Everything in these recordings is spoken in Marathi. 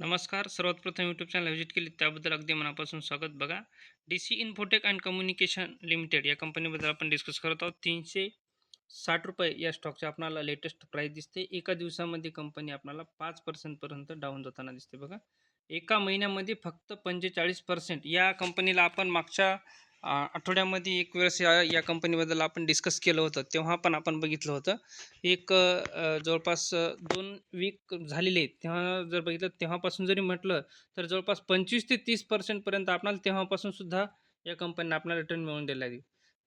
नमस्कार. सर्वात प्रथम यूट्यूब चॅनल व्हिजिट केली त्याबद्दल अगदी मनापासून स्वागत. बघा D C Infotech and communication limited या कंपनीबद्दल आपण डिस्कस करत आहोत. तीनशे साठ रुपये या स्टॉकचे आपणाला लेटेस्ट प्राईस दिसते. एका दिवसामध्ये कंपनी आपणाला पाच पर्सेंटपर्यंत डाऊन जाताना दिसते. बघा एका महिन्यामध्ये फक्त पंचेचाळीस पर्सेंट या कंपनीला आपण मागच्या आठवड्यामध्ये एक वेळेस या या कंपनीबद्दल आपण डिस्कस केलं होतं तेव्हा पण आपण बघितलं होतं. एक जवळपास दोन वीक झालेले आहेत तेव्हा जर बघितलं तेव्हापासून जरी म्हटलं तर जवळपास पंचवीस ते तीस पर्सेंटपर्यंत आपणाला तेव्हापासून सुद्धा या कंपनीनं आपल्याला रिटर्न मिळून दिला आहे.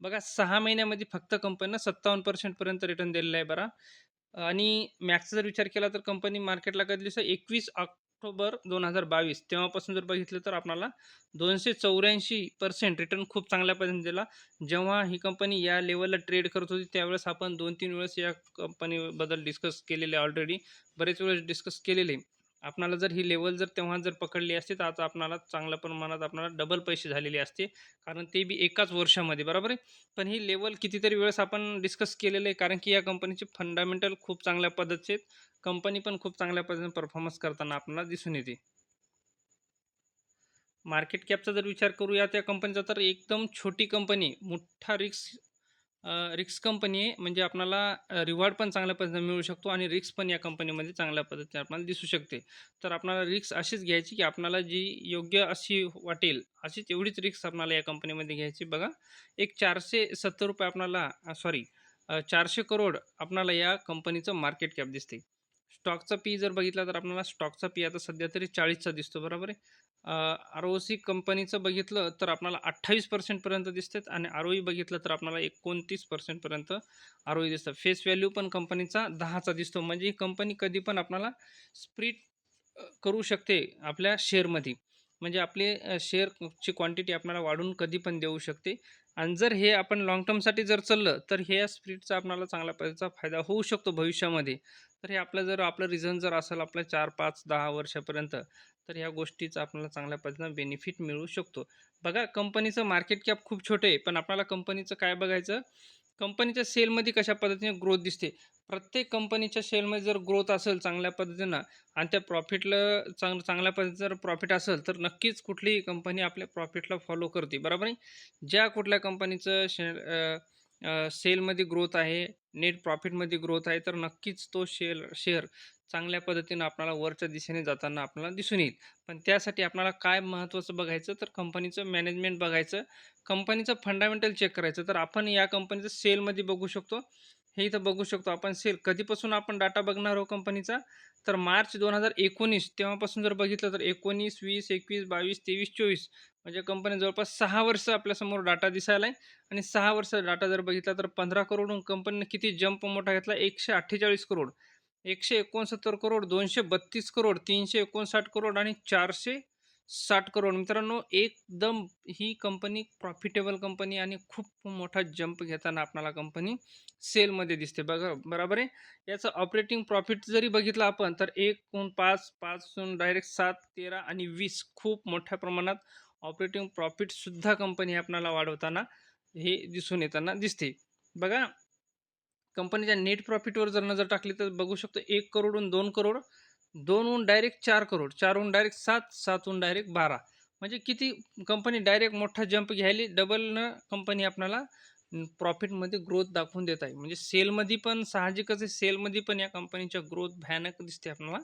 बघा सहा महिन्यामध्ये फक्त कंपनीनं सत्तावन्न पर्सेंटपर्यंत रिटर्न दिलेला आहे बरा. आणि मॅक्सचा जर विचार केला तर कंपनी मार्केटला कधी दिवस एकवीस ऑक्टोबर दोन हजार बावीस तेव्हापासून जर बघितलं तर आपल्याला दोनशे चौऱ्याऐंशी पर्सेंट रिटर्न खूप चांगल्या पद्धतीने दिला जेव्हा ही कंपनी या लेवलला ट्रेड करत होती त्यावेळेस आपण दोन तीन वेळेस या कंपनीबद्दल डिस्कस केलेले ऑलरेडी बरेच वेळेस डिस्कस केलेले. आपणाला जर ही लेवल जर तेव्हा जर पकडली असते तर आता आपणाला चांगल्या प्रमाणात आपणाला डबल पैसे झालेले असते. कारण ते बी एकाच वर्षामध्ये बरोबर आहे? पण ही लेवल कितीतरी वेळेस आपण डिस्कस केलेलं आहे कारण की या कंपनीचे फंडामेंटल खूप चांगल्या पद्धतीचे कंपनी पण खूप चांगल्या पद्धतीने परफॉर्मन्स करताना आपल्याला दिसून येते. मार्केट कॅपचा जर विचार करूया त्या कंपनीचा तर एकदम छोटी कंपनी मोठा रिक्स रिक्स कंपनी आहे म्हणजे आपल्याला रिवॉर्ड पण चांगल्या पद्धतीने मिळू शकतो आणि रिक्स पण या कंपनीमध्ये चांगल्या पद्धतीने आपल्याला दिसू शकते. तर आपल्याला रिक्स अशीच घ्यायची की आपणाला जी योग्य अशी वाटेल अशीच एवढीच रिक्स आपणाला या कंपनीमध्ये घ्यायची. बघा एक चारशे सत्तर रुपये आपणाला सॉरी चारशे करोड आपणाला या कंपनीचं मार्केट कॅप दिसते. स्टॉकचा पी जर बघितला तर आपल्याला स्टॉकचा पी आता सध्या तरी चाळीसचा दिसतो बरोबर आहे? आर ओ सी कंपनीचं बघितलं तर आपल्याला अठ्ठावीस पर्सेंटपर्यंत दिसतात आणि आर ओ ई बघितलं तर आपल्याला एकोणतीस पर्सेंटपर्यंत आर ओ ई दिसतं. फेस व्हॅल्यू पण कंपनीचा दहाचा दिसतो. म्हणजे ही कंपनी कधी पण आपल्याला स्प्रिट करू शकते आपल्या शेअरमध्ये म्हणजे आपले शेअरची क्वांटिटी आपल्याला वाढून कधी पण देऊ शकते. आणि जर हे आपण लाँग टर्मसाठी जर चाललं तर हे स्प्रिटचा आपल्याला चांगल्या पद्धतीचा फायदा होऊ शकतो भविष्यामध्ये. तर हे आपलं जर आपलं रिझन जर असेल आपलं चार पाच दहा वर्षापर्यंत तर ह्या गोष्टीचा आपल्याला चांगल्या पद्धतीनं बेनिफिट मिळू शकतो. बघा कंपनीचं मार्केट कॅप खूप छोटे आहे पण आपल्याला कंपनीचं काय बघायचं? कंपनीच्या सेलमध्ये कशा पद्धतीने ग्रोथ दिसते? प्रत्येक कंपनीच्या सेलमध्ये जर ग्रोथ असेल चांगल्या पद्धतीनं आणि त्या प्रॉफिटला चांग चांगल्या पद्धतीचं जर प्रॉफिट असेल तर नक्कीच कुठलीही कंपनी आपल्या प्रॉफिटला फॉलो करते. बरोबर आहे? ज्या कुठल्या कंपनीचं शे सेलमध्ये ग्रोथ आहे नेट प्रॉफिटमध्ये ग्रोथ आहे तर नक्कीच तो शेअर शेअर चांगल्या पद्धतीनं आपल्याला वरच्या दिशेने जाताना आपल्याला दिसून येईल. पण त्यासाठी आपल्याला काय महत्त्वाचं बघायचं? तर कंपनीचं मॅनेजमेंट बघायचं. कंपनीचं फंडामेंटल चेक करायचं. तर आपण या कंपनीचं सेलमध्ये बघू शकतो. हे इथं बघू शकतो आपण सेल. कधीपासून आपण डाटा बघणार आहोत कंपनीचा? तर मार्च दोन हजार एकोणीस तेव्हापासून जर बघितलं तर एकोणीस वीस एकवीस बावीस तेवीस चोवीस म्हणजे कंपनी जवळपास सहा वर्ष आपल्यासमोर डाटा दिसायला आहे. आणि सहा वर्ष डाटा जर बघितला तर पंधरा करोडहून कंपनीने किती जंप मोठा घेतला? एकशे अठ्ठेचाळीस करोड. एकशे एकोणसत्तर करोड दोनशे बत्तीस करोड तीनशे एकोणसाठ करोड आणि चारशे साठ करोड. मित्रांनो एकदम ही कंपनी प्रॉफिटेबल कंपनी आणि खूप मोठा जंप घेताना आपल्याला कंपनी सेलमध्ये दिसते. बघा बरोबर आहे? याचं ऑपरेटिंग प्रॉफिट जरी बघितलं आपण तर एक पाच पाच डायरेक्ट सात तेरा आणि वीस खूप मोठ्या प्रमाणात ऑपरेटिंग प्रॉफिटसुद्धा कंपनी आपल्याला वाढवताना हे दिसून येताना दिसते. बघा कंपनीच्या नेट प्रॉफिटवर जर नजर टाकली तर बघू शकतो एक करोडहून दोन करोड दोनहून डायरेक्ट चार करोड चारहून डायरेक्ट सात सातहून डायरेक्ट बारा. म्हणजे किती कंपनी डायरेक्ट मोठा जंप घ्यायली डबलनं कंपनी आपणाला प्रॉफिटमध्ये ग्रोथ दाखवून देत आहे. म्हणजे सेलमध्ये पण साहजिकच आहे सेलमध्ये पण या कंपनीच्या ग्रोथ भयानक दिसते आपल्याला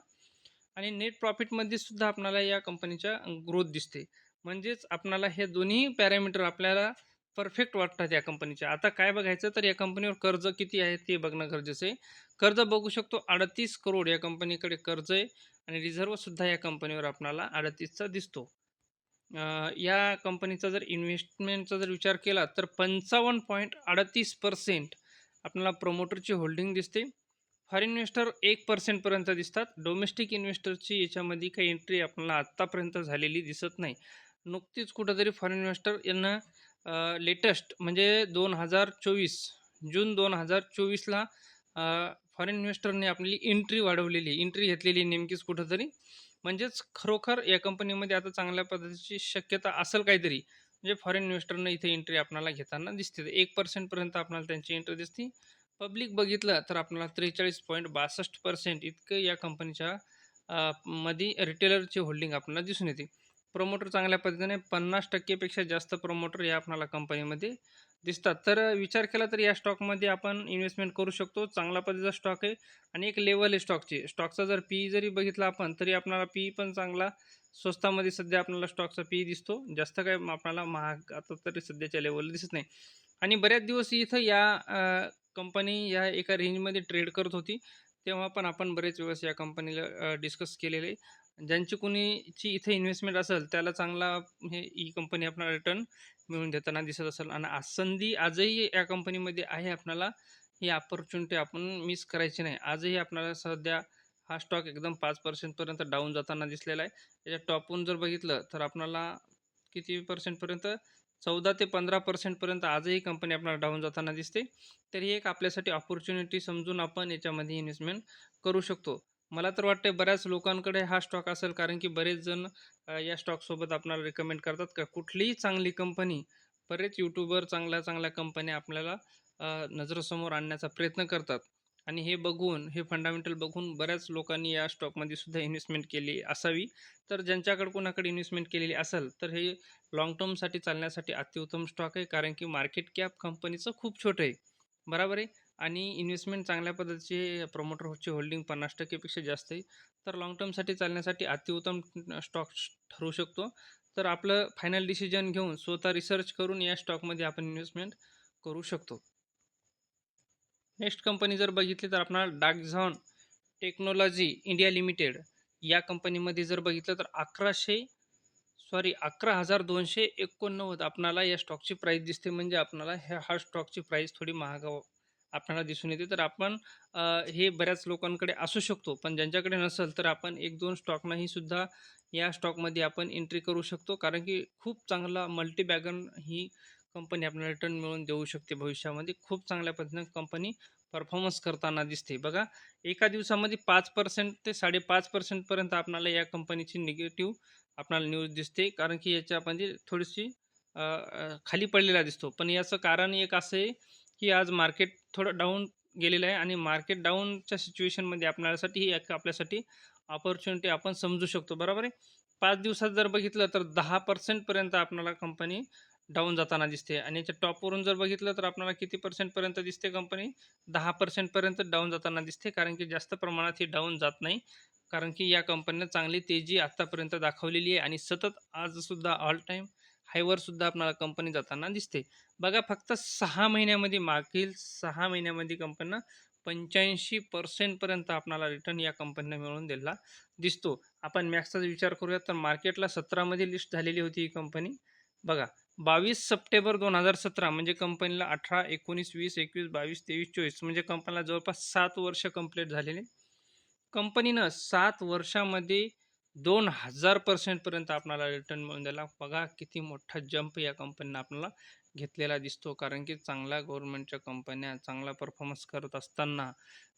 आणि नेट प्रॉफिटमध्ये सुद्धा आपल्याला या कंपनीच्या ग्रोथ दिसते. म्हणजेच आपणाला हे दोन्ही पॅरामीटर आपल्याला परफेक्ट वाटतात या कंपनीचे आता काय बघायचं तर या कंपनीवर कर्ज किती आहे ते बघणं गरजेचं आहे. कर्ज बघू शकतो अडतीस करोड या कंपनीकडे कर्ज आहे आणि रिझर्वसुद्धा या कंपनीवर आपणाला अडतीसचा दिसतो. या कंपनीचा जर इन्व्हेस्टमेंटचा जर विचार केला तर पंचावन्न पॉईंट अडतीस पर्सेंट आपल्याला प्रमोटरची होल्डिंग दिसते. फॉरेन इन्व्हेस्टर एक पर्सेंटपर्यंत दिसतात. डोमेस्टिक इन्व्हेस्टरची याच्यामध्ये काही एंट्री आपल्याला आत्तापर्यंत झालेली दिसत नाही. नुकतीच कुठंतरी फॉरेन इन्व्हेस्टर यांना लेटेस्ट म्हणजे दोन हजार चोवीस जून दोन हजार चोवीसला फॉरेन इन्व्हेस्टरने आपली एंट्री वाढवलेली एंट्री घेतलेली नेमकीच कुठंतरी. म्हणजेच खरोखर या कंपनीमध्ये आता चांगल्या पद्धतीची शक्यता असेल काहीतरी म्हणजे फॉरेन इन्व्हेस्टरनं इथे एंट्री आपल्याला घेताना दिसते. एक पर्सेंटपर्यंत आपल्याला त्यांची एंट्री दिसते. पब्लिक बघितलं तर आपल्याला त्रेचाळीस पॉईंट बासष्ट पर्सेंट इतकं या कंपनीच्या मध्ये रिटेलरची होल्डिंग आपल्याला दिसून येते. प्रमोटर चांगल्या पद्धतीने पन्नास टक्केपेक्षा जास्त प्रमोटर या आपणाला कंपनीमध्ये दिसतात. तर विचार केला तर या स्टॉकमध्ये आपण इन्व्हेस्टमेंट करू शकतो. चांगला पद्धतीचा स्टॉक आहे आणि एक लेवल आहे स्टॉकची स्टॉकचा जर पी जरी बघितला आपण तरी आपणाला पी पण चांगला स्वस्तामध्ये सध्या आपल्याला स्टॉकचा पी दिसतो. जास्त काय आपल्याला महाग आता तरी सध्याच्या लेवलला दिसत नाही. आणि बऱ्याच दिवस इथं या कंपनी या एका रेंजमध्ये ट्रेड करत होती. तेव्हा पण आपण बरेच वेळेस या कंपनीला डिस्कस केलेले. ज्यांची कोणीची इथे इन्व्हेस्टमेंट असेल त्याला चांगला हे e ही कंपनी आपल्याला रिटर्न मिळून देताना दिसत असेल. आणि आज संधी आजही या कंपनीमध्ये आहे आपणाला ही अपॉर्च्युनिटी आपण मिस करायची नाही. आजही आपल्याला सध्या हा स्टॉक एकदम पाच पर्सेंटपर्यंत डाऊन जाताना दिसलेला आहे. त्याच्या टॉपहून जर बघितलं तर आपणाला किती पर्सेंटपर्यंत चौदा ते पंधरा पर्सेंटपर्यंत आजही कंपनी आपल्याला डाऊन जाताना दिसते. तर ही एक आपल्यासाठी ऑपॉर्च्युनिटी समजून आपण याच्यामध्ये इन्व्हेस्टमेंट करू शकतो. मला तर वाटते बऱ्याच लोकांकडे हा स्टॉक असेल कारण की बरेच जण या स्टॉकसोबत आपल्याला रिकमेंड करतात का? कुठलीही चांगली कंपनी बरेच यूट्यूबर चांगल्या चांगल्या कंपन्या आपल्याला नजरसमोर नजरेसमोर आणण्याचा प्रयत्न करतात. आणि हे बघून हे फंडामेंटल बघून बऱ्याच लोकांनी या स्टॉकमध्ये सुद्धा इन्व्हेस्टमेंट केली असावी. तर ज्यांच्याकडे कोणाकडे इन्व्हेस्टमेंट केलेली असेल तर हे लाँग टर्मसाठी चालण्यासाठी अतिउत्तम स्टॉक आहे कारण की मार्केट कॅप कंपनीचं खूप छोटं आहे. बरोबर आहे? आणि इन्व्हेस्टमेंट चांगल्या पद्धतीचे प्रमोटरची होल्डिंग पन्नास टक्केपेक्षा जास्त आहे. तर लाँग टर्मसाठी चालण्यासाठी अतिउत्तम स्टॉक ठरू शकतो. तर आपलं फायनल डिसिजन घेऊन स्वतः रिसर्च करून या स्टॉकमध्ये आपण इन्व्हेस्टमेंट करू शकतो. नेक्स्ट कंपनी जर बघितली तर आपल्याला डार्कझॉन टेक्नॉलॉजी इंडिया लिमिटेड या कंपनीमध्ये जर बघितलं तर अकराशे सॉरी अकरा हजार दोनशे एकोणनव्वद आपणाला या स्टॉकची प्राईस दिसते. म्हणजे आपणाला ह्या हा स्टॉकची प्राईस थोडी महागा आपल्याला दिसून येते. तर आपण हे बऱ्याच लोकांकडे असू शकतो पण ज्यांच्याकडे नसेल तर आपण एक दोन स्टॉकनाही सुद्धा या स्टॉकमध्ये आपण एंट्री करू शकतो. कारण की खूप चांगला मल्टीबॅगन ही कंपनी आपल्याला रिटर्न मिळवून देऊ शकते भविष्यामध्ये. खूप चांगल्या पद्धतीने कंपनी परफॉर्मन्स करताना दिसते. बघा एका दिवसामध्ये पाच पर्सेंट ते साडेपाच पर्सेंटपर्यंत आपणाला या कंपनीची निगेटिव्ह आपणाला न्यूज दिसते. कारण की याच्यामध्ये थोडीशी खाली पडलेला दिसतो. पण याचं कारण एक असं आहे की आज मार्केट थोडं डाऊन गेलेलं आहे आणि मार्केट डाऊनच्या सिच्युएशनमध्ये आपल्यासाठी ही एक आपल्यासाठी ऑपॉर्च्युनिटी आपण समजू शकतो. बरोबर आहे? पाच दिवसात जर बघितलं तर दहा पर्सेंटपर्यंत आपल्याला कंपनी डाऊन जाताना दिसते आणि याच्या टॉपवरून जर बघितलं तर आपल्याला किती पर्सेंटपर्यंत दिसते कंपनी दहा पर्सेंटपर्यंत डाऊन जाताना दिसते कारण की जास्त प्रमाणात ही डाऊन जात नाही. कारण की या कंपनीनं चांगली तेजी आत्तापर्यंत दाखवलेली आहे आणि सतत आजसुद्धा ऑल टाईम हायवर सुद्धा आपल्याला कंपनी जाताना दिसते. बघा फक्त सहा महिन्यामध्ये मागील सहा महिन्यामध्ये कंपनीनं पंच्याऐंशी पर्सेंटपर्यंत आपणाला रिटर्न या कंपनीनं मिळवून दिला दिसतो. आपण मॅक्सचा विचार करूयात तर मार्केटला सतरामध्ये लिस्ट झालेली होती ही कंपनी बघा बावीस सप्टेंबर दोन हजार सतरा म्हणजे कंपनीला अठरा एकोणीस वीस एकवीस बावीस तेवीस चोवीस म्हणजे कंपनीला जवळपास सात वर्ष कंप्लीट झालेले. कंपनीनं सात वर्षामध्ये दोन हजार पर्सेंटपर्यंत आपल्याला रिटर्न मिळून द्यायला बघा किती मोठा जंप या कंपनीनं आपल्याला घेतलेला दिसतो. कारण की चांगल्या गव्हर्नमेंटच्या कंपन्या चांगला परफॉर्मन्स करत असताना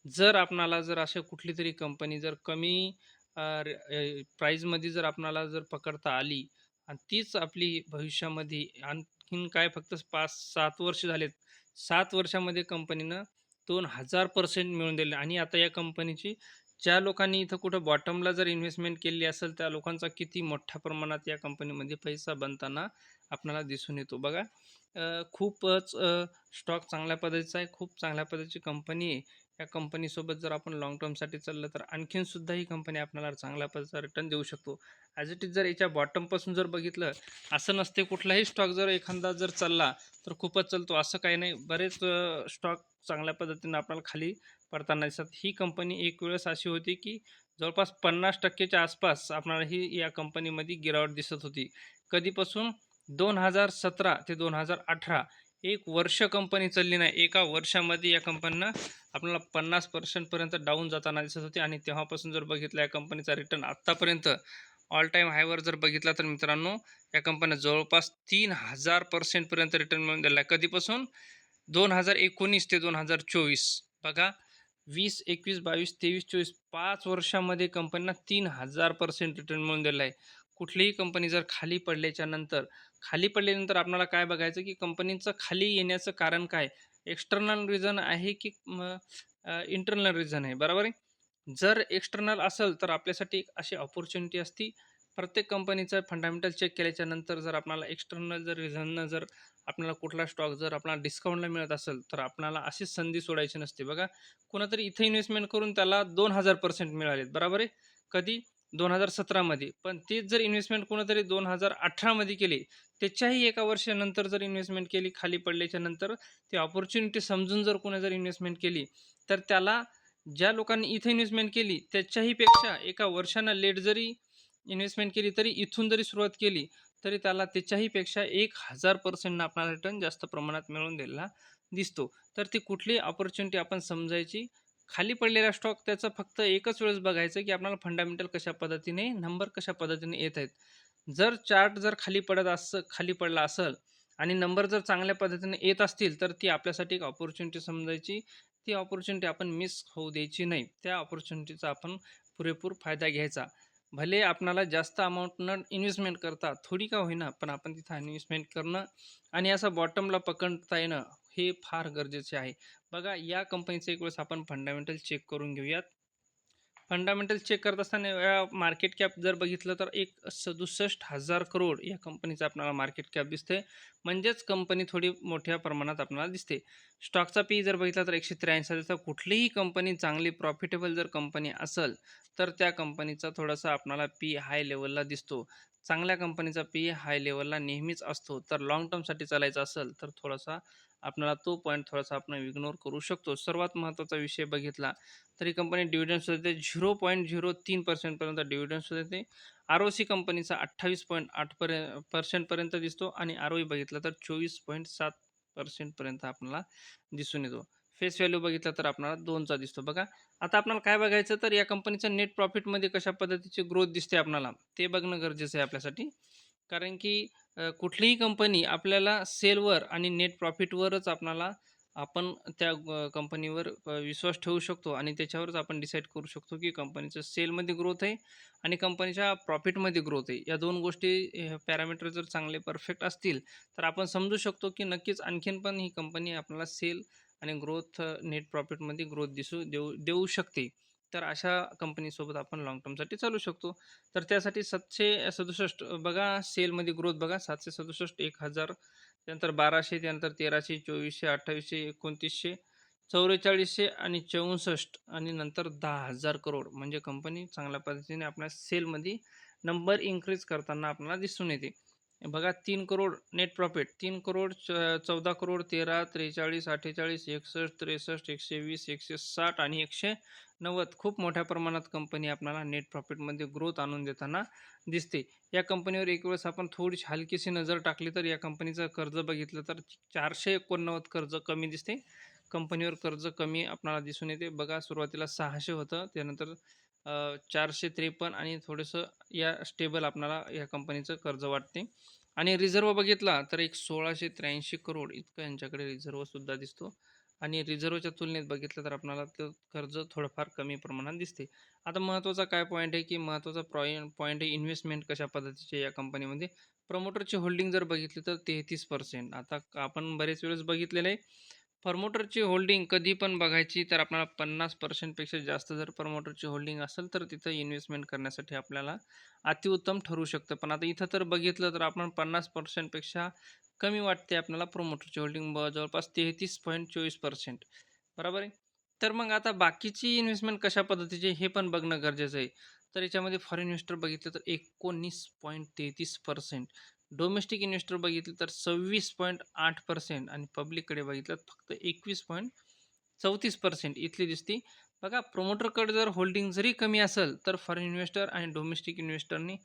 जर आपणाला जर अशा कुठली तरी कंपनी जर कमी प्राईजमध्ये जर आपणाला जर पकडता आली आणि तीच आपली भविष्यामध्ये आणखीन काय फक्त पाच सात वर्ष झालेत. सात वर्षामध्ये कंपनीनं दोन हजार पर्सेंट मिळून दिले. आणि आता या कंपनीची ज्या लोकांनी इथं कुठं बॉटमला जर इन्व्हेस्टमेंट केली असेल त्या लोकांचा किती मोठ्या प्रमाणात या कंपनीमध्ये पैसा बनताना आपल्याला दिसून येतो. बघा खूपच स्टॉक चांगल्या पद्धतीचा आहे खूप चांगल्या पद्धतीची कंपनी आहे. या कंपनीसोबत जर आपण लाँग टर्मसाठी चाललं तर आणखीन सुद्धा ही कंपनी आपल्याला चांगल्या पद्धतीचा रिटर्न देऊ शकतो. ॲज इट इज जर याच्या बॉटमपासून जर बघितलं असं नसते कुठलाही स्टॉक जर एखादा जर चालला तर खूपच चालतो. असं काही नाही. बरेच स्टॉक चांगल्या पद्धतीनं आपल्याला खाली पडताना दिसतात. ही कंपनी एक वेळेस अशी होती की जवळपास पन्नास टक्केच्या आसपास आपल्याला ही या कंपनीमध्ये गिरावट दिसत होती. कधीपासून? दोन हजार सतरा ते दोन हजार अठरा. एक वर्ष कंपनी चालली नाही एका वर्षामध्ये या कंपनीनं आपल्याला पन्नास पर्सेंटपर्यंत डाऊन जाताना दिसत होती आणि तेव्हापासून जर बघितलं या कंपनीचा रिटर्न आत्तापर्यंत ऑल टाईम हायवर जर बघितला तर मित्रांनो या कंपन्या जवळपास तीन हजार पर्सेंटपर्यंत रिटर्न मिळून दिला आहे कधीपासून? दोन हजार एकोणीस ते दोन हजार चोवीस. बघा वीस एकवीस बावीस तेवीस चोवीस पाच वर्षामध्ये कंपनीला तीन हजार पर्सेंट रिटर्न मिळून दिला आहे कुठलीही कंपनी जर खाली पडल्याच्या नंतर खाली पडल्यानंतर आपल्याला काय बघायचं की कंपनीचं खाली येण्याचं कारण काय? एक्सटर्नल रिझन आहे की इंटरनल रिझन आहे. बरोबर आहे? जर एक्सटर्नल असेल तर आपल्यासाठी अशी ऑपॉर्च्युनिटी असती. प्रत्येक कंपनीचं फंडामेंटल चेक केल्याच्यानंतर जर आपल्याला एक्सटर्नल जर रिझननं जर आपल्याला कुठला स्टॉक जर आपल्याला डिस्काउंटला मिळत असेल तर आपल्याला अशी संधी सोडायची नसते. बघा कोणातरी इथे इन्व्हेस्टमेंट करून त्याला दोन हजार पर्सेंट मिळालेत. बरोबर आहे? कधी? दोन हजार सतरामध्ये पण तेच जर इन्व्हेस्टमेंट कोणीतरी दोन हजार अठरामध्ये केली त्याच्याही एका वर्षानंतर जर इन्व्हेस्टमेंट केली खाली पडल्याच्या नंतर ती ऑपॉर्च्युनिटी समजून जर कोणी जर इन्व्हेस्टमेंट केली तर त्याला ज्या लोकांनी इथं इन्व्हेस्टमेंट केली त्याच्याही पेक्षा एका वर्षानं लेट जरी इन्व्हेस्टमेंट केली तरी इथून जरी सुरुवात केली तरी त्याला त्याच्याही पेक्षा एक हजार पर्सेंटनं आपल्याला रिटर्न जास्त प्रमाणात मिळून दिलेला दिसतो. तर ती कुठली ऑपॉर्च्युनिटी आपण समजायची खाली पडलेला स्टॉक त्याचं फक्त एकच वेळेस बघायचं की आपल्याला फंडामेंटल कशा पद्धतीने नंबर कशा पद्धतीने येत आहेत. जर चार्ट जर खाली पडत अस खाली पडला असेल आणि नंबर जर चांगल्या पद्धतीने येत असतील तर ती आपल्यासाठी एक ऑपॉर्च्युनिटी समजायची. ती ऑपॉर्च्युनिटी आपण मिस होऊ द्यायची नाही. त्या ऑपॉर्च्युनिटीचा आपण पुरेपूर फायदा घ्यायचा. भले आपणाला जास्त अमाऊंटनं इन्व्हेस्टमेंट करता थोडी का होईना पण आपण तिथं इन्व्हेस्टमेंट करणं आणि असं बॉटमला पकडता येणं हे फार गरजेचे आहे. बघा या कंपनीचं एक वेळेस आपण फंडामेंटल चेक करून घेऊयात. फंडामेंटल चेक करत असताना या मार्केट कॅप जर बघितलं तर एक सदुसष्ट हजार करोड या कंपनीचं आपल्याला मार्केट कॅप दिसते म्हणजेच कंपनी थोडी मोठ्या प्रमाणात आपल्याला दिसते. स्टॉकचा पी जर बघितला तर एकशे त्र्याऐंशी तर कुठलीही कंपनी चांगली प्रॉफिटेबल जर कंपनी असेल तर त्या कंपनीचा थोडासा आपणाला पी हाय लेवलला दिसतो. चांगल्या कंपनीचा पी हाय लेवलला नेहमीच असतो. तर लॉंग टर्मसाठी चालायचं असेल तर थोडासा आपल्याला तो पॉईंट थोडासा आपण इग्नोर करू शकतो. सर्वात महत्त्वाचा विषय बघितला तरी कंपनी डिव्हिडन्स देते. झिरो पॉईंट झिरो तीन पर्सेंटपर्यंत डिव्हिडन्स देते. आर ओ सी कंपनीचा अठ्ठावीस पॉईंट आठ पर्य पर्सेंटपर्यंत दिसतो आणि आर ओ बघितलं तर चोवीस पॉईंट सात पर्सेंटपर्यंत आपल्याला दिसून येतो. फेस व्हॅल्यू बघितला तर आपल्याला दोनचा दिसतो. बघा आता आपल्याला काय बघायचं तर या कंपनीच्या नेट प्रॉफिटमध्ये कशा पद्धतीची ग्रोथ दिसते आपल्याला ते बघणं गरजेचं आहे आपल्यासाठी. कारण की कुठलीही कंपनी आपल्याला सेलवर आणि नेट प्रॉफिटवरच आपल्याला आपण त्या कंपनीवर विश्वास ठेवू शकतो आणि त्याच्यावरच आपण डिसाईड करू शकतो की कंपनीचं सेलमध्ये ग्रोथ आहे आणि कंपनीच्या प्रॉफिटमध्ये ग्रोथ आहे. या दोन गोष्टी पॅरामीटर जर चांगले परफेक्ट असतील तर आपण समजू शकतो की नक्कीच आणखीन पण ही कंपनी आपल्याला सेल आणि ग्रोथ नेट प्रॉफिटमध्ये ग्रोथ दिसू देऊ देऊ शकते. तर अशा कंपनीसोबत आपण लॉंग टर्मसाठी चालू शकतो. तर त्यासाठी सातशे सदुसष्ट बघा सेलमध्ये ग्रोथ बघा सातशे सदुसष्ट एक हजार त्यानंतर बाराशे त्यानंतर तेराशे चोवीसशे अठ्ठावीसशे एकोणतीसशे चौवेचाळीसशे आणि चौसष्ट आणि नंतर दहा हजार करोड म्हणजे कंपनी चांगल्या पद्धतीने आपल्या सेलमध्ये नंबर इन्क्रीज करताना आपल्याला दिसून येते. बघा तीन करोड नेट प्रॉफिट तीन करोड च चौदा करोड तेरा त्रेचाळीस अठ्ठेचाळीस एकसष्ट त्रेसष्ट एकशे वीस एकशे साठ आणि एकशे नव्वद खूप मोठ्या प्रमाणात कंपनी आपल्याला नेट प्रॉफिटमध्ये ग्रोथ आणून देताना दिसते. या कंपनीवर एक वेळेस आपण थोडीशी हलकीशी नजर टाकली तर या कंपनीचं कर्ज बघितलं तर चारशे एकोणनव्वद कर्ज कमी दिसते. कंपनीवर कर्ज कमी आपल्याला दिसून येते. बघा सुरुवातीला सहाशे होतं त्यानंतर चारशे त्रेपन्न आणि थोडंसं या स्टेबल आपणाला या कंपनीचं कर्ज वाटते. आणि रिझर्व बघितला तर एक सोळाशे त्र्याऐंशी करोड इतकं यांच्याकडे रिझर्वसुद्धा दिसतो. आणि रिझर्वच्या तुलनेत बघितलं तर आपल्याला ते कर्ज थोडंफार कमी प्रमाणात दिसते. आता महत्त्वाचा काय पॉईंट आहे की महत्त्वाचा पॉईंट पॉईंट आहे इन्व्हेस्टमेंट कशा पद्धतीचे या कंपनीमध्ये प्रमोटरची होल्डिंग जर बघितली तर तेहतीस पर्सेंट आता आपण बरेच वेळेस बघितलेलं आहे प्रमोटरची होल्डिंग कधी पण बघायची तर आपल्याला पन्नास पर्सेंटपेक्षा जास्त जर प्रमोटरची होल्डिंग असेल तर तिथं इन्व्हेस्टमेंट करण्यासाठी आपल्याला अतिउत्तम ठरू शकतं. पण आता इथं तर बघितलं तर आपण पन्नास पर्सेंटपेक्षा कमी वाटते आपल्याला प्रमोटरची होल्डिंग ब जवळपास तेहतीस पॉईंट चोवीस पर्सेंट बरोबर आहे? तर मग आता बाकीची इन्व्हेस्टमेंट कशा पद्धतीची हे पण बघणं गरजेचं आहे. तर याच्यामध्ये फॉरेन इन्व्हेस्टर बघितलं तर एकोणीस पॉईंट तेहतीस पर्सेंट डोमेस्टिक इन्व्हेस्टर बघितलं तर सव्वीस पॉईंट आठ पर्सेंट आणि पब्लिककडे बघितलं तर फक्त एकवीस पॉईंट चौतीस पर्सेंट इथली दिसती. बघा प्रोमोटरकडे जर होल्डिंग जरी कमी असेल तर फॉरेन इन्व्हेस्टर आणि डोमेस्टिक इन्व्हेस्टरनी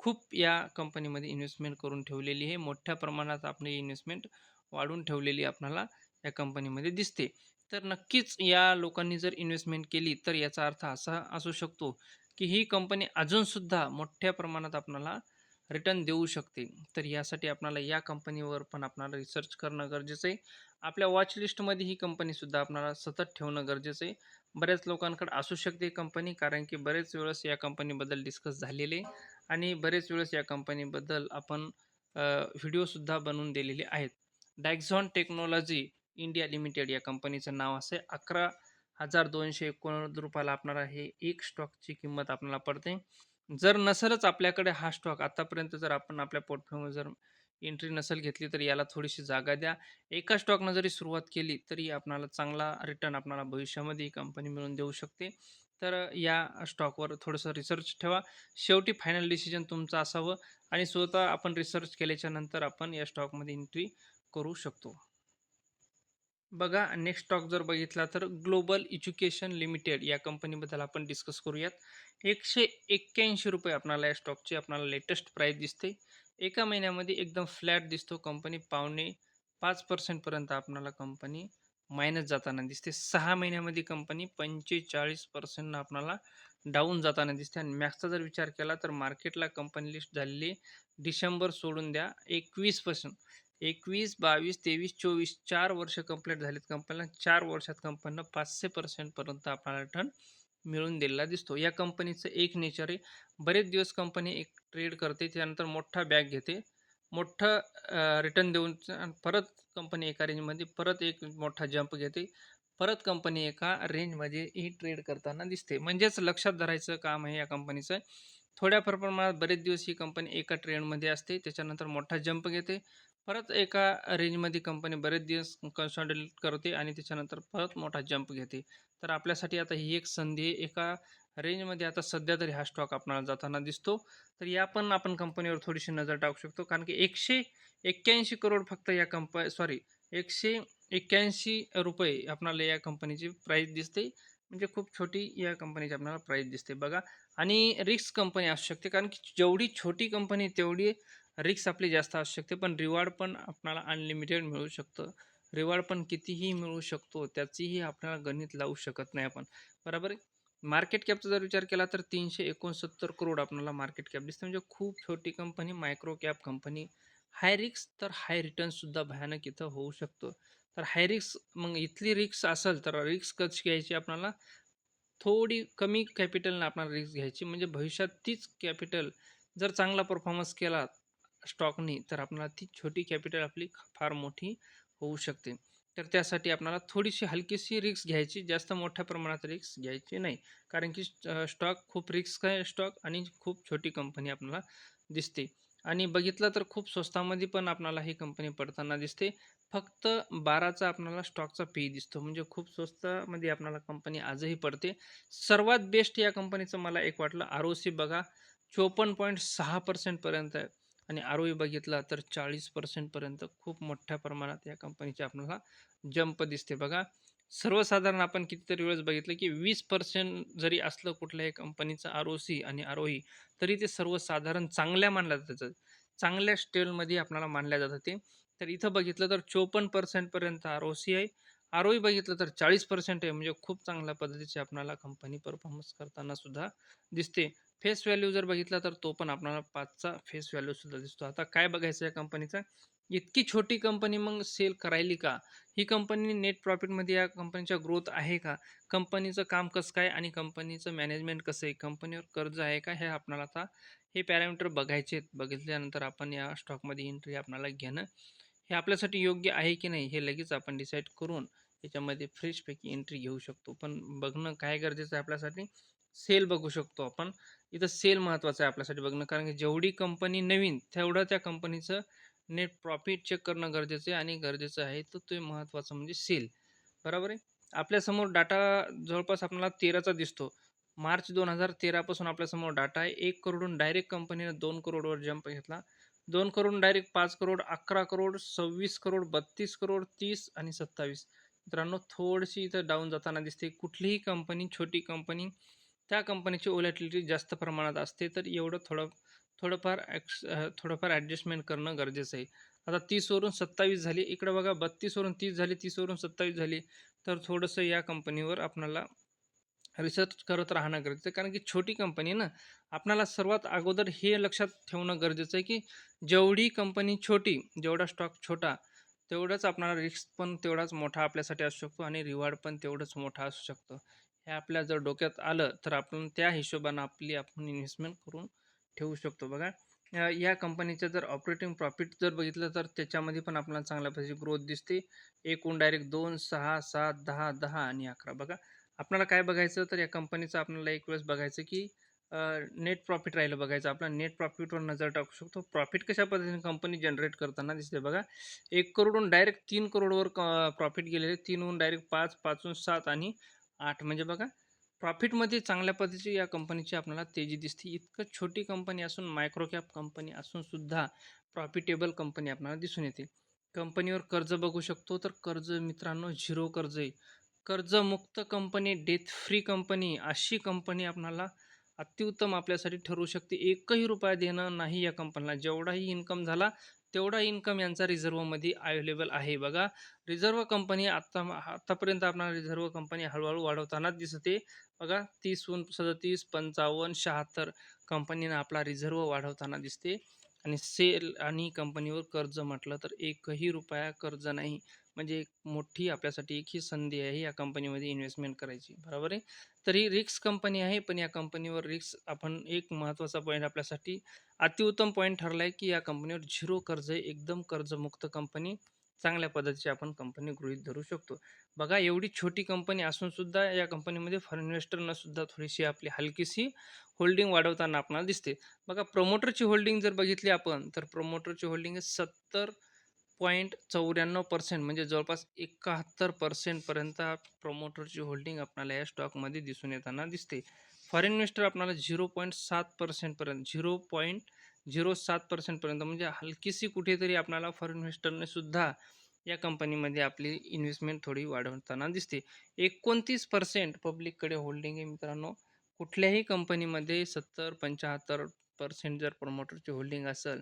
खूप या कंपनीमध्ये इन्व्हेस्टमेंट करून ठेवलेली आहे. मोठ्या प्रमाणात आपली इन्व्हेस्टमेंट वाढवून ठेवलेली आपणाला या कंपनीमध्ये दिसते. तर नक्कीच या लोकांनी जर इन्व्हेस्टमेंट केली तर याचा अर्थ असा असू शकतो की ही कंपनी अजूनसुद्धा मोठ्या प्रमाणात आपणाला रिटर्न देऊ शकते तर यासाठी आपणाला या कंपनीवर पण आपणाला रिसर्च करणं गरजेचं आहे. आपल्या वॉच लिस्टमध्ये ही कंपनीसुद्धा आपणाला सतत ठेवणं गरजेचं आहे. बऱ्याच लोकांकडे असू शकते कंपनी कारण की बरेच वेळेस या कंपनीबद्दल डिस्कस झालेले आणि बरेच वेळेस या कंपनीबद्दल आपण व्हिडिओसुद्धा बनवून दिलेले आहेत. डायक्झॉन टेक्नॉलॉजी इंडिया लिमिटेड या कंपनीचं नाव असे अकरा हजार दोनशे एकोणनव्वद रुपयाला आपणाला हे एक स्टॉकची किंमत आपल्याला पडते. जर नसेलच आपल्याकडे हा स्टॉक आतापर्यंत जर आपण आपल्या पोर्टफोलिओ जर एंट्री नसेल घेतली तर याला थोडीशी जागा द्या. एका स्टॉकनं जरी सुरुवात केली तरी आपणाला चांगला रिटर्न आपणाला भविष्यामध्ये ही कंपनी मिळून देऊ शकते. तर या स्टॉकवर थोडंसं रिसर्च ठेवा. शेवटी फायनल डिसिजन तुमचं असावं आणि स्वतः आपण रिसर्च केल्याच्यानंतर आपण या स्टॉकमध्ये एंट्री करू शकतो. बघा नेक्स्ट स्टॉक जर बघितला तर ग्लोबल एज्युकेशन लिमिटेड या कंपनीबद्दल आपण डिस्कस करूयात. एकशे एक्क्याऐंशी रुपये आपणाला या स्टॉकची आपणाला लेटेस्ट प्राईस दिसते. एका महिन्यामध्ये एकदम फ्लॅट दिसतो कंपनी पावणे पाच पर्सेंटपर्यंत आपणाला कंपनी मायनस जाताना दिसते. सहा महिन्यामध्ये कंपनी पंचेचाळीस पर्सेंट आपणाला डाऊन जाताना दिसते. आणि मॅक्सचा जर विचार केला तर मार्केटला कंपनी लिस्ट झालेली डिसेंबर सोडून द्या एकवीस पर्सेंट एकवीस बावीस तेवीस चोवीस चार वर्ष कंप्लीट झालीत कंपनीला चार वर्षात कंपनीनं पाचशे पर्सेंटपर्यंत आपल्याला रिटर्न मिळून दिलेला दिसतो. या कंपनीचं एक नेचर आहे. बरेच दिवस कंपनी एक ट्रेड करते त्यानंतर मोठा बॅग घेते. मोठं रिटर्न देऊन परत कंपनी एका रेंजमध्ये परत एक मोठा जंप घेते. परत कंपनी एका रेंजमध्ये ही ट्रेड करताना दिसते. म्हणजेच लक्षात धरायचं काम आहे या कंपनीचं थोड्या प्रमाणात बरेच दिवस ही कंपनी एका ट्रेंडमध्ये असते. त्याच्यानंतर मोठा जंप घेते. परत एका रेंजमध्ये कंपनी बरेच दिवस कन्सॉलिडेट करते आणि त्याच्यानंतर परत मोठा जंप घेते. तर आपल्यासाठी आता ही एक संधी एका रेंजमध्ये आता सध्या तरी हा स्टॉक आपणाला जाताना दिसतो. तर या पण आपण कंपनीवर थोडीशी नजर टाकू शकतो. कारण की एकशे एक्क्याऐंशी करोड फक्त या कंप सॉरी एकशे एक्क्याऐंशी रुपये आपणाला या कंपनीची प्राईस दिसते. म्हणजे खूप छोटी या कंपनीची आपल्याला प्राईस दिसते. बघा. आणि रिक्स कंपनी असू शकते. कारण की जेवढी छोटी कंपनी तेवढी रिक्स आपली जास्त असू शकते पण रिवॉर्ड पण आपणाला अनलिमिटेड मिळू शकतं. रिवॉर्ड पण कितीही मिळू शकतो त्याचीही आपल्याला गणित लावू शकत नाही आपण. बरोबर आहे? मार्केट कॅपचा जर विचार केला तर तीनशे एकोणसत्तर करोड आपल्याला मार्केट कॅप दिसते. म्हणजे खूप छोटी company micro cap company high रिक्स तर हाय रिटर्नसुद्धा भयानक इथं होऊ शकतो. तर हाय रिक्स मग इथली रिक्स असेल तर रिक्स कशी घ्यायची आपल्याला थोडी कमी कॅपिटलनं आपल्याला रिक्स घ्यायची. म्हणजे भविष्यात तीच कॅपिटल जर चांगला परफॉर्मन्स केला स्टॉकनी तर आपल्याला ती छोटी कॅपिटल आपली फार मोठी होऊ शकते. तर त्यासाठी आपल्याला थोडीशी हलकीशी रिक्स घ्यायची जास्त मोठ्या प्रमाणात रिक्स घ्यायची नाही. कारण की स्टॉक खूप रिक्स आहे स्टॉक आणि खूप छोटी कंपनी आपल्याला दिसते. आणि बघितलं तर खूप स्वस्तामध्ये पण आपल्याला ही कंपनी पडताना दिसते. फक्त बाराचा आपल्याला स्टॉकचा पी दिसतो. म्हणजे खूप स्वस्तामध्ये आपल्याला कंपनी आजही पडते. सर्वात बेस्ट या कंपनीचं मला एक वाटलं आर ओ सी बघा. चोपन्न पॉईंट सहा पर्सेंटपर्यंत आहे आणि आर ओ बघितला तर चाळीस पर्सेंटपर्यंत खूप मोठ्या प्रमाणात या कंपनीचे आपल्याला जंप दिसते. बघा सर्वसाधारण आपण कितीतरी वेळेस बघितलं की वीस पर्सेंट जरी असलं कुठल्याही कंपनीचं आर ओ सी आणि आर ओ ई तरी ते सर्वसाधारण चांगल्या मानल्या जातात. चांगल्या स्टेलमध्ये आपल्याला मानल्या जातं ते. तर इथं बघितलं तर चोपन्न पर्सेंटपर्यंत आर ओ सी आहे. आर ओ बघितलं तर चाळीस पर्सेंट आहे. म्हणजे खूप चांगल्या पद्धतीचे आपणाला कंपनी परफॉर्मन्स करताना सुद्धा दिसते. फेस व्हॅल्यू जर बघितला तर तो पण आपल्याला पाचचा फेस व्हॅल्यू सुद्धा दिसतो. आता काय बघायचं या कंपनीचा इतकी छोटी कंपनी मग सेल करायली का? ही कंपनी नेट प्रॉफिटमध्ये या कंपनीच्या ग्रोथ आहे का? कंपनीचं काम कसं काय आणि कंपनीचं मॅनेजमेंट कसं आहे? कंपनीवर कर्ज आहे का? हे आपणाला आता हे पॅरामीटर बघायचे आहेत. बघितल्यानंतर आपण या स्टॉकमध्ये एंट्री आपल्याला घेणं हे आपल्यासाठी योग्य आहे की नाही हे लगेच आपण डिसाईड करून याच्यामध्ये फ्रेशपैकी एंट्री घेऊ शकतो. पण बघणं काय गरजेचं आहे आपल्यासाठी? सेल बघू शकतो आपण. इथं सेल महत्त्वाचं आहे आपल्यासाठी बघणं. कारण की जेवढी कंपनी नवीन तेवढं त्या कंपनीचं नेट प्रॉफिट चेक करणं गरजेचं आहे आणि गरजेचं आहे तर ते महत्त्वाचं म्हणजे सेल बरोबर आहे? आपल्यासमोर डाटा जवळपास आपल्याला तेराचा दिसतो. मार्च दोन हजार तेरापासून आपल्यासमोर डाटा आहे. एक करोडून डायरेक्ट कंपनीनं दोन करोडवर जंप घेतला. दोन करोड डायरेक्ट पाच करोड अकरा करोड सव्वीस करोड बत्तीस करोड तीस आणि सत्तावीस. मित्रांनो थोडीशी इथं डाऊन जाताना दिसते. कुठलीही कंपनी छोटी कंपनी त्या कंपनीची ओलॅटिलिटी जास्त प्रमाणात असते. तर एवढं थोडं थोडंफार ॲक्स थोडंफार ॲडजस्टमेंट करणं गरजेचं आहे. आता तीसवरून सत्तावीस झाली. इकडं बघा बत्तीसवरून तीस झाली तीसवरून सत्तावीस झाली. तर थोडंसं या कंपनीवर आपणाला रिसर्च करत राहणं गरजेचं आहे. कारण की छोटी कंपनी ना आपणाला सर्वात अगोदर हे लक्षात ठेवणं गरजेचं आहे की जेवढी कंपनी छोटी जेवढा स्टॉक छोटा तेवढंच आपणाला रिस्क पण तेवढाच मोठा आपल्यासाठी असू शकतो आणि रिवॉर्ड पण तेवढंच मोठा असू शकतो. हे आपल्या जर डोक्यात आलं तर आपण त्या हिशोबानं आपली आपण इन्व्हेस्टमेंट करून ठेवू शकतो. बघा या- कंपनीचं जर ऑपरेटिंग प्रॉफिट जर बघितलं तर त्याच्यामध्ये पण आपल्याला चांगल्या पैसे ग्रोथ दिसते. एकूण डायरेक्ट दोन सहा सात दहा दहा आणि अकरा. बघा आपल्याला काय बघायचं? तर या कंपनीचं आपल्याला एक वेळेस बघायचं की नेट प्रॉफिट राहिलं बघायचं. आपला नेट प्रॉफिटवर नजर टाकू शकतो. प्रॉफिट कशा पद्धतीने कंपनी जनरेट करताना दिसते बघा. एक करोडहून डायरेक्ट तीन करोडवर प्रॉफिट गेलेले. तीनहून डायरेक्ट पाच पाचहून सात आणि आठ. म्हणजे बघा प्रॉफिटमध्ये चांगल्या पद्धतीची या कंपनीची आपल्याला तेजी दिसते. इतकं छोटी कंपनी असून मायक्रोकॅप कंपनी असूनसुद्धा प्रॉफिटेबल कंपनी आपल्याला दिसून येते. कंपनीवर कर्ज बघू शकतो. तर कर्ज मित्रांनो झिरो कर्ज आहे कर्जमुक्त कंपनी डेथ फ्री कंपनी अशी कंपनी आपणाला अत्युत्तम आपल्यासाठी ठरू शकते. एकही रुपया देणं नाही या कंपनीला जेवढाही इन्कम झाला तेवढा इन्कम यांचा रिझर्वमध्ये अवेलेबल आहे. बघा रिझर्व कंपनी आत्ता आत्तापर्यंत आपणाला रिझर्व कंपनी हळूहळू वाढवतानाच दिसते. बघा तीसहून सदतीस पंचावन्न शहात्तर कंपनीनं आपला रिझर्व वाढवताना दिसते. आणि सेल आणि कंपनीवर कर्ज म्हटलं तर एकही रुपया कर्ज नाही. म्हणजे एक मोठी आपल्यासाठी एक ही संधी आहे या कंपनीमध्ये इन्व्हेस्टमेंट करायची. बरोबर आहे? तरी रिक्स कंपनी आहे पण या कंपनीवर रिक्स आपण एक महत्त्वाचा पॉईंट आपल्यासाठी अतिउत्तम पॉईंट ठरला आहे की या कंपनीवर झिरो कर्ज आहे एकदम कर्जमुक्त कंपनी चांगल्या पद्धतीची आपण कंपनी गृहीत धरू शकतो. बघा एवढी छोटी कंपनी असूनसुद्धा या कंपनीमध्ये फॉरेन इन्व्हेस्टरनं सुद्धा थोडीशी आपली हलकीशी होल्डिंग वाढवताना आपणाला दिसते. बघा प्रमोटरची होल्डिंग जर बघितली आपण तर प्रमोटरची होल्डिंग सत्तर पॉईंट चौऱ्याण्णव पर्सेंट म्हणजे जवळपास एकाहत्तर पर्सेंटपर्यंत प्रमोटरची होल्डिंग आपल्याला या स्टॉकमध्ये दिसून येताना दिसते. फॉरेन इन्व्हेस्टर आपल्याला झिरो पॉईंट सात पर्सेंटपर्यंत झिरो पॉईंट झिरो सात पर्सेंटपर्यंत म्हणजे हलकीशी कुठेतरी आपल्याला फॉरेन इन्व्हेस्टरने सुद्धा या कंपनीमध्ये आपली इन्व्हेस्टमेंट थोडी वाढवताना दिसते. एकोणतीस पर्सेंट पब्लिककडे होल्डिंग आहे मित्रांनो. कुठल्याही कंपनीमध्ये सत्तर पंच्याहत्तर पर्सेंट जर प्रमोटरची होल्डिंग असेल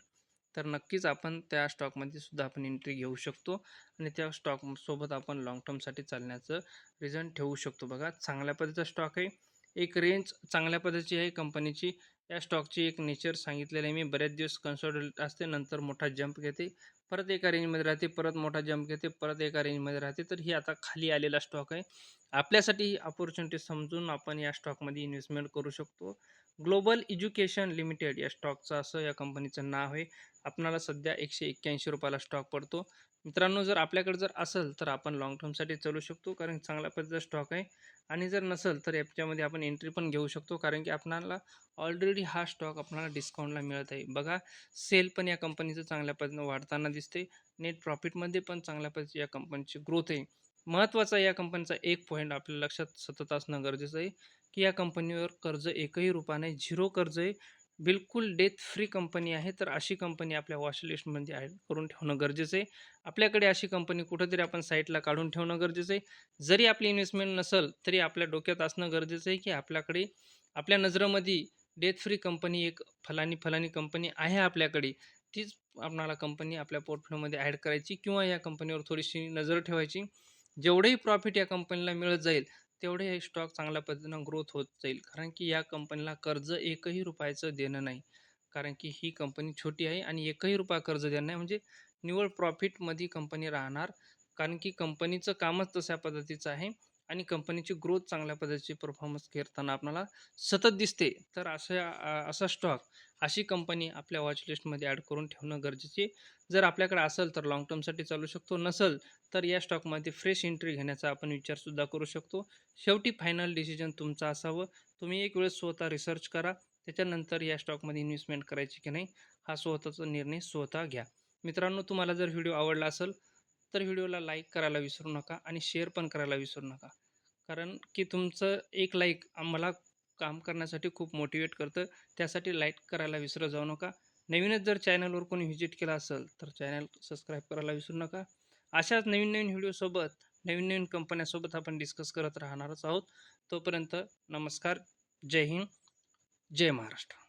तर नक्कीच आपण त्या स्टॉकमध्ये सुद्धा आपण एंट्री घेऊ शकतो आणि त्या स्टॉकसोबत आपण लाँग टर्मसाठी चालण्याचं रिझन ठेवू शकतो. बघा चांगल्या पद्धतीचा स्टॉक आहे. एक रेंज चांगल्या पद्धतीची आहे. कंपनीची या स्टॉकची एक नेचर सांगितलेलं आहे. मी बरेच दिवस कन्सॉल्टेट असते नंतर मोठा जंप घेते. परत एका रेंजमध्ये राहते परत मोठा जंप घेते परत एका रेंजमध्ये राहते. तर ही आता खाली आलेला स्टॉक आहे. आपल्यासाठी ही अपॉर्च्युनिटी समजून आपण या स्टॉकमध्ये इन्व्हेस्टमेंट करू शकतो. ग्लोबल एज्युकेशन लिमिटेड या स्टॉकचं असं या कंपनीचं नाव आहे. आपणाला सध्या एकशे एक्क्याऐंशी रुपयाला स्टॉक पडतो. मित्रांनो जर आपल्याकडे जर असेल तर आपण लॉंग टर्मसाठी चालू शकतो कारण चांगल्या पद्धतीचा स्टॉक आहे. आणि जर नसेल तर याच्यामध्ये आपण एंट्री पण घेऊ शकतो कारण की आपणाला ऑलरेडी हा स्टॉक आपल्याला डिस्काउंटला मिळत आहे. बघा सेल पण या कंपनीचं चांगल्या पद्धतीनं वाढताना दिसते नेट प्रॉफिटमध्ये पण चांगल्या पद्धतीची या कंपनीची ग्रोथ आहे. महत्त्वाचा या कंपनीचा एक पॉईंट आपल्या लक्षात सतत असणं गरजेचं आहे. की या कंपनीवर कर्ज एकही रूपाने झिरो कर्ज आहे. बिलकुल डेथ फ्री कंपनी आहे तर अशी कंपनी आपल्या वॉशलिस्टमध्ये ॲड करून ठेवणं गरजेचं आहे. आपल्याकडे अशी कंपनी कुठंतरी आपण साईटला काढून ठेवणं गरजेचं आहे. जरी आपली इन्व्हेस्टमेंट नसेल तरी आपल्या डोक्यात असणं गरजेचं आहे की आपल्याकडे आपल्या नजरेमध्ये डेथ फ्री कंपनी एक फलानी फलानी कंपनी आहे आपल्याकडे. तीच आपणाला कंपनी आपल्या पोर्टफोलिओमध्ये ॲड करायची किंवा या कंपनीवर थोडीशी नजर ठेवायची. जेवढंही प्रॉफिट या कंपनीला मिळत जाईल तेवढे हे स्टॉक चांगल्या पद्धतीनं ग्रोथ होत जाईल. कारण की या कंपनीला कर्ज एकही रुपयाचं देणं नाही. कारण की ही कंपनी छोटी आहे आणि एकही रुपया कर्ज देणं नाही. म्हणजे निव्वळ प्रॉफिटमध्ये कंपनी राहणार. कारण की कंपनीचं कामच तशा पद्धतीचं आहे. आणि कंपनीची ग्रोथ चांगल्या पद्धतीची परफॉर्मन्स करताना आपल्याला सतत दिसते. तर अशा असा स्टॉक अशी कंपनी आपल्या वॉच लिस्टमध्ये ॲड करून ठेवणं गरजेचे. जर आपल्याकडे असेल तर लाँग टर्मसाठी चालू शकतो. नसेल तर या स्टॉकमध्ये फ्रेश एंट्री घेण्याचा आपण विचारसुद्धा करू शकतो. शेवटी फायनल डिसिजन तुमचं असावं. तुम्ही एक वेळेस स्वतः रिसर्च करा. त्याच्यानंतर या स्टॉकमध्ये इन्व्हेस्टमेंट करायची की नाही हा स्वतःचा निर्णय स्वतः घ्या. मित्रांनो तुम्हाला जर व्हिडिओ आवडला असेल तर व्हिडिओला लाईक करायला विसरू नका आणि शेअर पण करायला विसरू नका. कारण की तुमचं एक लाईक आम्हाला काम करण्यासाठी खूप मोटिवेट करतं. त्यासाठी लाईक करायला विसरत जाऊ नका. नवीनच जर चॅनलवर कोणी व्हिजिट केला असेल तर चॅनल सबस्क्राईब करायला विसरू नका. अशाच नवीन नवीन व्हिडिओसोबत नवीन नवीन कंपन्यासोबत आपण डिस्कस करत राहणारच आहोत. तोपर्यंत नमस्कार. जय हिंद. जय महाराष्ट्र.